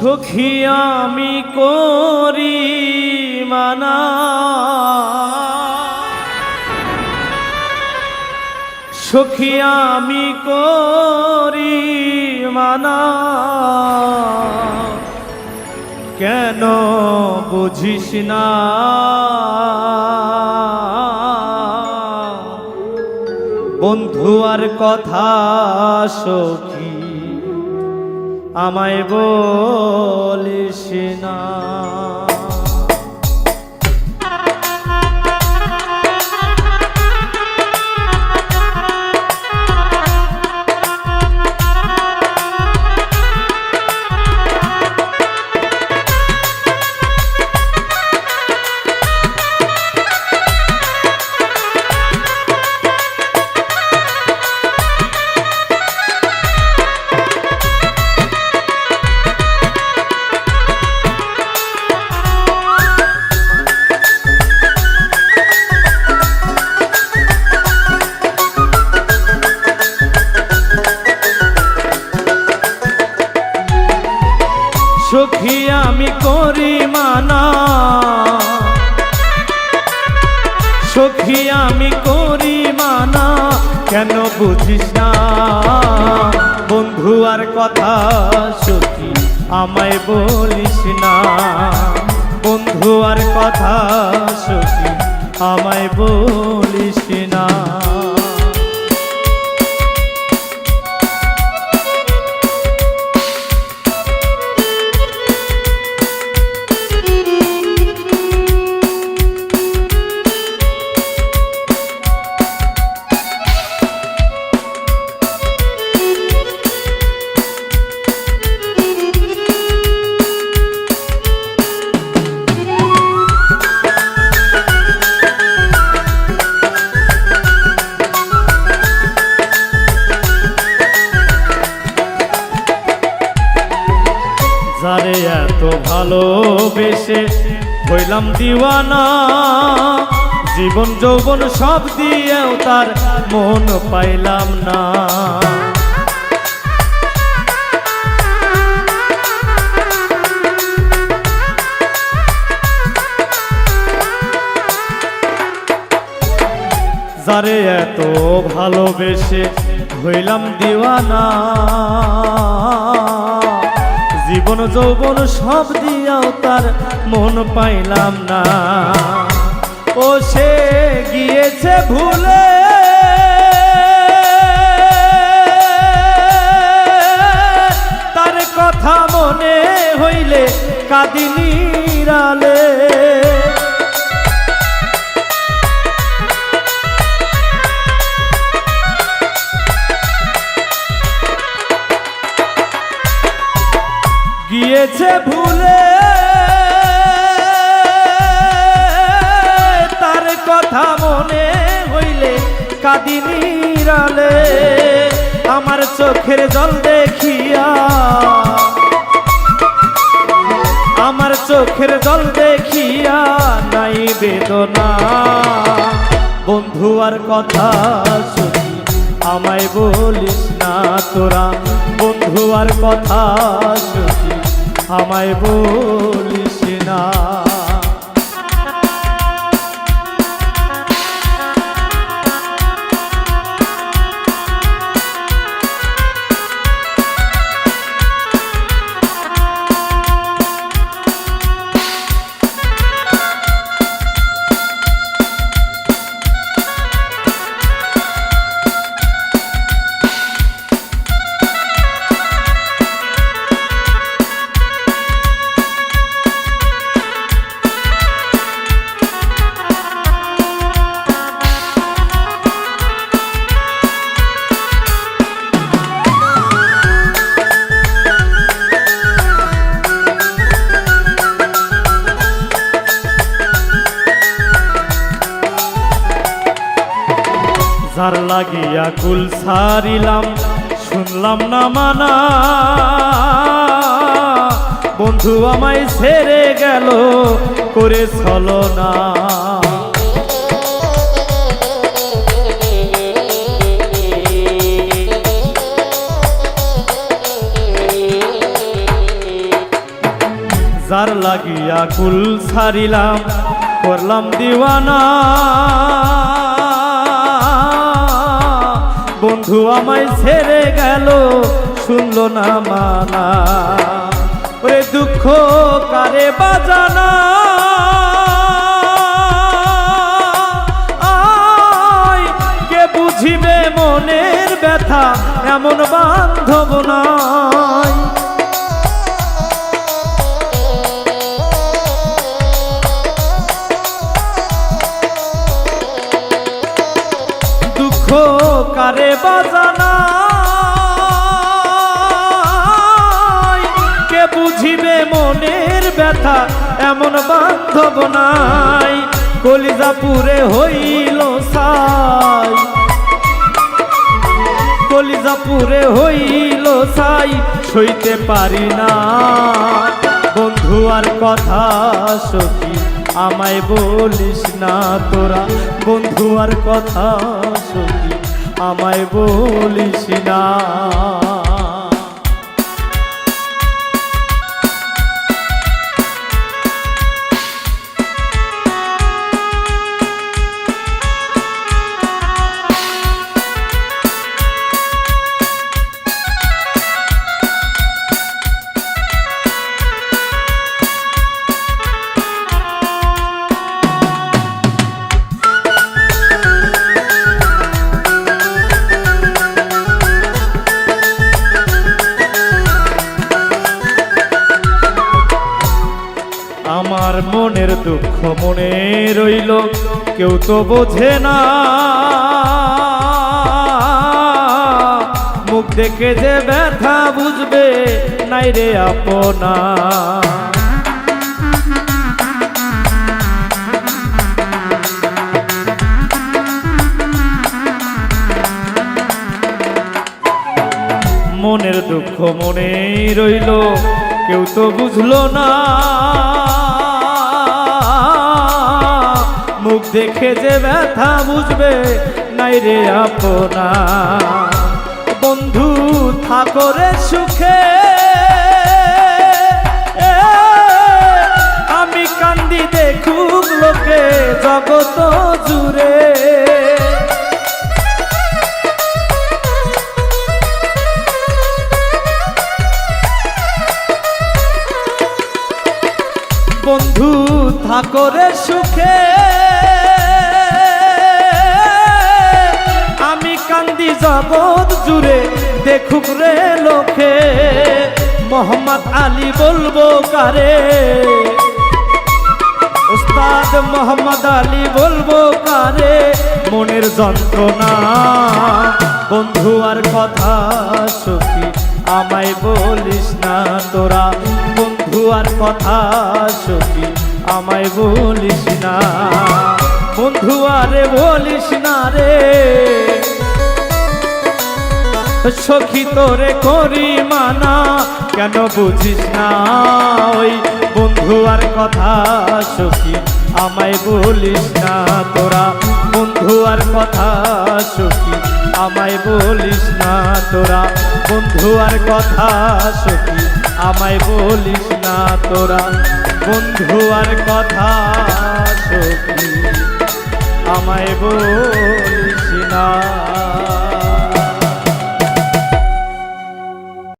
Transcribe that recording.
সখী আমি করি মানা। সখী আমি করি মানা। কেন বুঝিস না? বন্ধু আর কথা সখী আমায় বলিস না। সখী আমি করি মানা। সখী আমি করি মানা, কেন বুঝিস না? বন্ধু আর কথা সখী, আমায় বলিস না। বন্ধু আর কথা সখী, আমায় বলিস না। ভালোবেসে হইলাম দিওয়ানা, জীবন যৌবন সব দিয়েও তার মন পাইলাম না। যারে এত ভালোবেসে হইলাম দিওয়ানা জীবন যৌবন সব দিয়াও তার মন পাইলাম না। ও, সে গিয়েছে ভুলে। তার কথা মনে হইলে কাদিনী গিয়েছে ভুলে। তার কথা মনে হইলে কাদিনী রালে আমার চোখের জল দেখিয়া, আমার চোখের জল দেখিয়া নাই বেদনা। বন্ধু আর কথা শুনি, আমায় বলিস না তোরা। বন্ধু আর কথা শুনি আমায় বলিস না। লাগিয়া কুল সারিলাম, শুনলাম না মানা। বন্ধু আমায় ছেড়ে গেল, করে চলো না। যার লাগিয়া কুল ছাড়িলাম করলাম দিওয়ানা। বন্ধু আমায় ছেড়ে গেল, শুনলো না মানা ওরে দুঃখ কারে বাজানা? কে বুঝিবে মনের ব্যথা? এমন বান্ধব নাই দুঃখ কারে বাজানা। কে বুঝিবে মনের ব্যথা? এমন বান্ধব নাই। কলিজাপুরে হইল সাই। কলিজাপুরে হইল সাই, সইতে পারি না। বন্ধু, আর কথা সখী, আমায় বলিস না তোরা। বন্ধু, আর কথা সখী আমায় বলিস না। মনে রইল, কেউ তো বোঝে না। মুখ দেখে যে ব্যথা বুঝবে, নাই রে আপনা মনের দুঃখ মনেই রইল, কেউ তো বুঝলো না। মুখ দেখে যে ব্যথা বুঝবে নাই রে আপনা। বন্ধু থাকরে সুখে। জগৎ জুড়ে দেখুক রে লোকে, মোহাম্মদ আলী বলব কারে? উস্তাদ মোহাম্মদ আলী বলব কারে? মনের যন্ত্রণা, বন্ধু আর কথা সখী, আমায় বলিস না তোরা। বন্ধু আর কথা সখী, আমায় বলিস না। বন্ধু আরে বলিস না রে। সখী তোরে করি মানা, কেন বুঝিস না? ওই বন্ধু আর কথা সখী, আমায় বলিস না তোরা। বন্ধু আর কথা সখী, আমায় বলিস না তোরা। বন্ধু আর কথা সখী, আমায় বলিস না তোরা। বন্ধু আর কথা সখী, আমায় বলিস না।